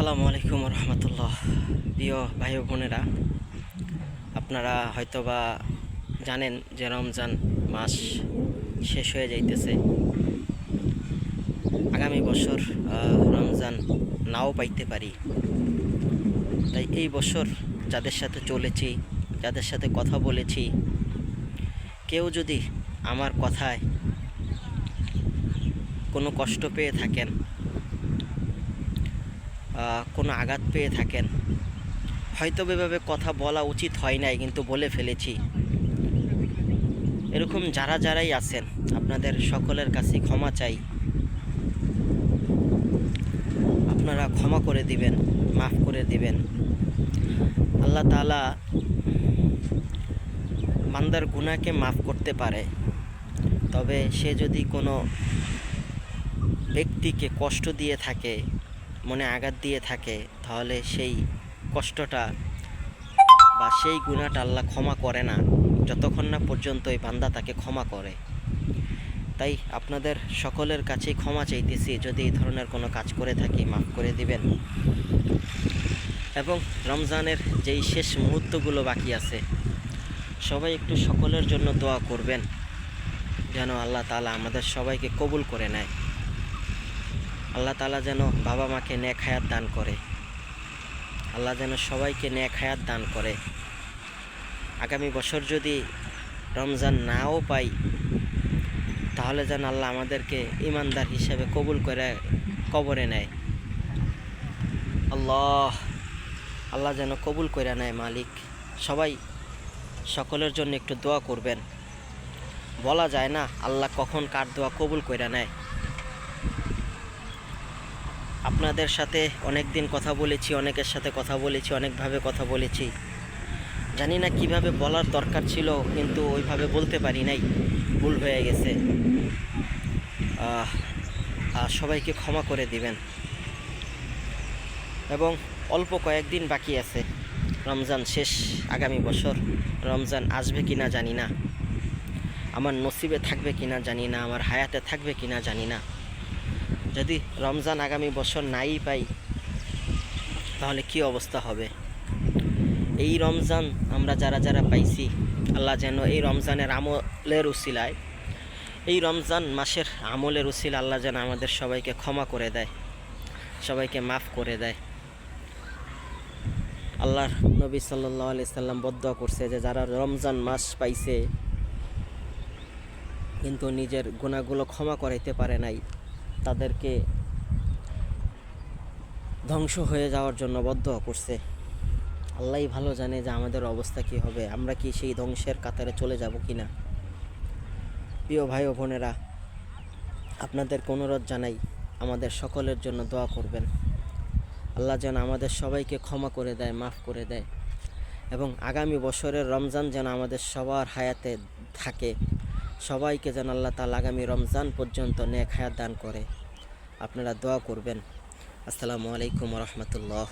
আসসালামু আলাইকুম রহমতুল্লাহ। প্রিয় ভাই বোনেরা, আপনারা হয়তোবা জানেন যে রমজান মাস শেষ হয়ে যাইতেছে। আগামী বছর রমজান নাও পাইতে পারি। তাই এই বছর যাদের সাথে চলেছি, যাদের সাথে কথা বলেছি, কেউ যদি আমার কথায় কোনো কষ্ট পেয়ে থাকেন কোনো আঘাত পেয়ে থাকেন। হয়তো এভাবে কথা বলা উচিত হয় নাই, কিন্তু বলে ফেলেছি। এরকম যারা যারাই আছেন, আপনাদের সকলের কাছে ক্ষমা চাই। আপনারা ক্ষমা করে দিবেন, মাফ করে দিবেন। আল্লাহ তাআলা বান্দার গুনাহকে মাফ করতে পারে। তবে সে যদি কোনো ব্যক্তিকে কষ্ট দিয়ে থাকে মনে আঘাত দিয়ে থাকে, তাহলে সেই কষ্টটা বা সেই গুণাটা আল্লাহ ক্ষমা করে না। যতক্ষণ না পর্যন্ত ওই বান্দা তাকে ক্ষমা করে। তাই আপনাদের সকলের কাছেই ক্ষমা চাইতেছি, যদি এই ধরনের কোনো কাজ করে থাকি, মাফ করে দিবেন। এবং রমজানের যেই শেষ মুহূর্তগুলো বাকি আছে, সবাই একটু সকলের জন্য দোয়া করবেন, যেন আল্লাহ তালা আমাদের সবাইকে কবুল করে নেয়। আল্লাহ তালা যেন বাবা মাকে নেক হায়াত দান করে। আল্লাহ যেন সবাইকে নেক হায়াত দান করে। আগামী বছর যদি রমজান নাও পাই, তাহলে যেন আল্লাহ আমাদেরকে ইমানদার হিসেবে কবুল করে কবরে নেয়। আল্লাহ আল্লাহ যেন কবুল করে নেয় মালিক। সবাই সকলের জন্য একটু দোয়া করবেন। বলা যায় না, আল্লাহ কখন কার দোয়া কবুল করে নেয়। আপনাদের সাথে অনেক দিন কথা বলেছি অনেকের সাথে কথা বলেছি অনেকভাবে কথা বলেছি। জানি না কীভাবে বলার দরকার ছিল কিন্তু ওইভাবে বলতে পারি নাই ভুল হয়ে গেছে। আহ, সবাইকে ক্ষমা করে দিবেন। এবং অল্প কয়েকদিন বাকি আছে রমজান শেষ আগামী বছর রমজান আসবে কি না জানি না। আমার নসিবে থাকবে কি না জানি না আমার হায়াতে থাকবে কি না জানি না। যদি রমজান আগামী বছর নাই পাই, তাহলে কি অবস্থা হবে? এই রমজান আমরা যারা যারা পাইছি, আল্লাহ যেন এই রমজানের আমলের উসিলায়, এই রমজান মাসের আমলের উসিলা আল্লাহ যেন আমাদের সবাইকে ক্ষমা করে দেয়, সবাইকে মাফ করে দেয়। আল্লাহর নবী সাল্লাহ আলি সাল্লাম বদ্ধ করছে যে যারা রমজান মাস পাইছে, কিন্তু নিজের গুণাগুলো ক্ষমা করাইতে পারে নাই। তাদেরকে ধ্বংস হয়ে যাওয়ার জন্য বদ্ধ করছে। আল্লাহই ভালো জানে যে আমাদের অবস্থা কি হবে। আমরা কি সেই ধ্বংসের কাতারে চলে যাব কি না প্রিয় ভাই ও বোনেরা, আপনাদের অনুরোধ জানাই, আমাদের সকলের জন্য দোয়া করবেন। আল্লাহ যেন আমাদের সবাইকে ক্ষমা করে দেয়, মাফ করে দেয় এবং আগামী বছরের রমজান যেন আমাদের সবার হায়াতে থাকে। সবাইকে যেন আল্লাহ তালা আগামী রমজান পর্যন্ত নেক হায়াত দান করে। আপনারা দোয়া করবেন। আসসালামু আলাইকুম রহমতুল্লাহ।